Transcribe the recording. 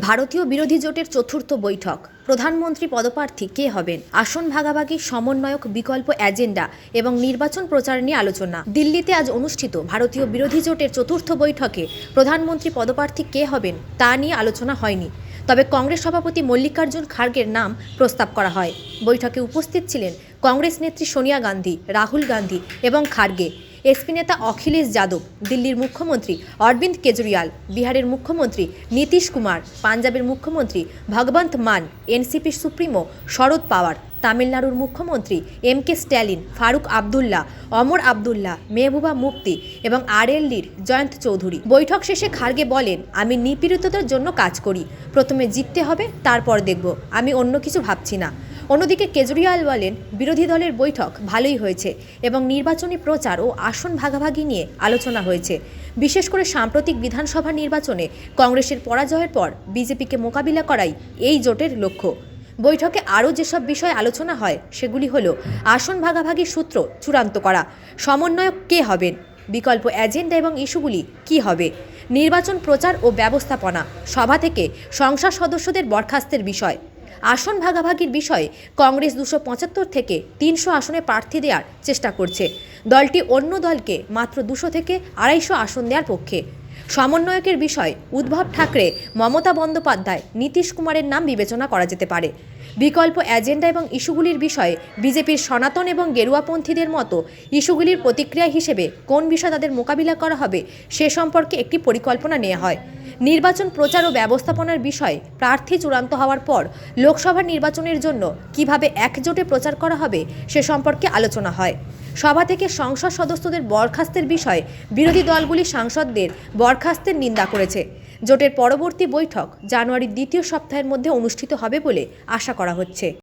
ভারতীয় বিরোধী জোটের চতুর্থ বৈঠক। প্রধানমন্ত্রী পদপ্রার্থী কে হবেন? আসন ভাগাভাগি, সমন্বয়ক বিকল্প এজেন্ডা এবং নির্বাচন প্রচার নিয়ে আলোচনা। দিল্লিতে আজ অনুষ্ঠিত ভারতীয় বিরোধী জোটের চতুর্থ বৈঠকে প্রধানমন্ত্রী পদপ্রার্থী কে হবেন তা নিয়ে আলোচনা হয়নি। তবে কংগ্রেস সভাপতি মল্লিকার্জুন খার্গের নাম প্রস্তাব করা হয়। বৈঠকে উপস্থিত ছিলেন কংগ্রেস নেত্রী সোনিয়া গান্ধী, রাহুল গান্ধী এবং খার্গে। এসপি নেতা অখিলেশ যাদব, দিল্লির মুখ্যমন্ত্রী অরবিন্দ কেজরিওয়াল, বিহারের মুখ্যমন্ত্রী নীতিশ কুমার, পাঞ্জাবের মুখ্যমন্ত্রী ভগবন্ত মান এনসিপির সুপ্রিমো শরদ পাওয়ার, তামিলনাড়ুর মুখ্যমন্ত্রী এম কে স্ট্যালিন, ফারুক আবদুল্লাহ, অমর আবদুল্লাহ, মেহবুবা মুফতি এবং আরএলডির জয়ন্ত চৌধুরী। বৈঠক শেষে খার্গে বলেন, আমি নিপীড়িতদের জন্য কাজ করি। প্রথমে জিততে হবে, তারপর দেখব। আমি অন্য কিছু ভাবছি না। অন্যদিকে কেজরিওয়াল বলেন, বিরোধী দলের বৈঠক ভালোই হয়েছে এবং নির্বাচনী প্রচার ও আসন ভাগাভাগি নিয়ে আলোচনা হয়েছে। বিশেষ করে সাম্প্রতিক বিধানসভা নির্বাচনে কংগ্রেসের পরাজয়ের পর বিজেপিকে মোকাবিলা করাই এই জোটের লক্ষ্য। বৈঠকে আরও যেসব বিষয় আলোচনা হয়, সেগুলি হল আসন ভাগাভাগির সূত্র চূড়ান্ত করা, সমন্বয়ক কে হবেন, বিকল্প এজেন্ডা এবং ইস্যুগুলি কি হবে, নির্বাচন প্রচার ও ব্যবস্থাপনা, সভা থেকে সংসদ সদস্যদের বরখাস্তের বিষয়। আসন ভাগাভাগির বিষয়ে কংগ্রেস দুশো পঁচাত্তর থেকে তিনশো আসনে প্রার্থী দেওয়ার চেষ্টা করছে। দলটি অন্য দলকে মাত্র দুশো থেকে আড়াইশো আসন দেওয়ার পক্ষে। সমন্বয়কের বিষয় উদ্ভব ঠাকরে মমতা বন্দ্যোপাধ্যায় নীতিশ কুমারের নাম বিবেচনা করা যেতে পারে। বিকল্প এজেন্ডা এবং ইস্যুগুলির বিষয়ে বিজেপির সনাতন এবং গেরুয়াপন্থীদের মতো ইস্যুগুলির প্রতিক্রিয়া হিসেবে কোন বিষয় তাদের মোকাবিলা করা হবে সে সম্পর্কে একটি পরিকল্পনা নেওয়া হয়। নির্বাচন প্রচার ও ব্যবস্থাপনার বিষয়ে প্রার্থী চূড়ান্ত হওয়ার পর লোকসভা নির্বাচনের জন্য কীভাবে একজোটে প্রচার করা হবে সে সম্পর্কে আলোচনা হয়। সভা থেকে সংসদ সদস্যদের বরখাস্তের বিষয়ে বিরোধী দলগুলি সাংসদদের বরখাস্তের নিন্দা করেছে। জোটের পরবর্তী বৈঠক জানুয়ারির দ্বিতীয় সপ্তাহের মধ্যে অনুষ্ঠিত হবে বলে আশা করা হচ্ছে।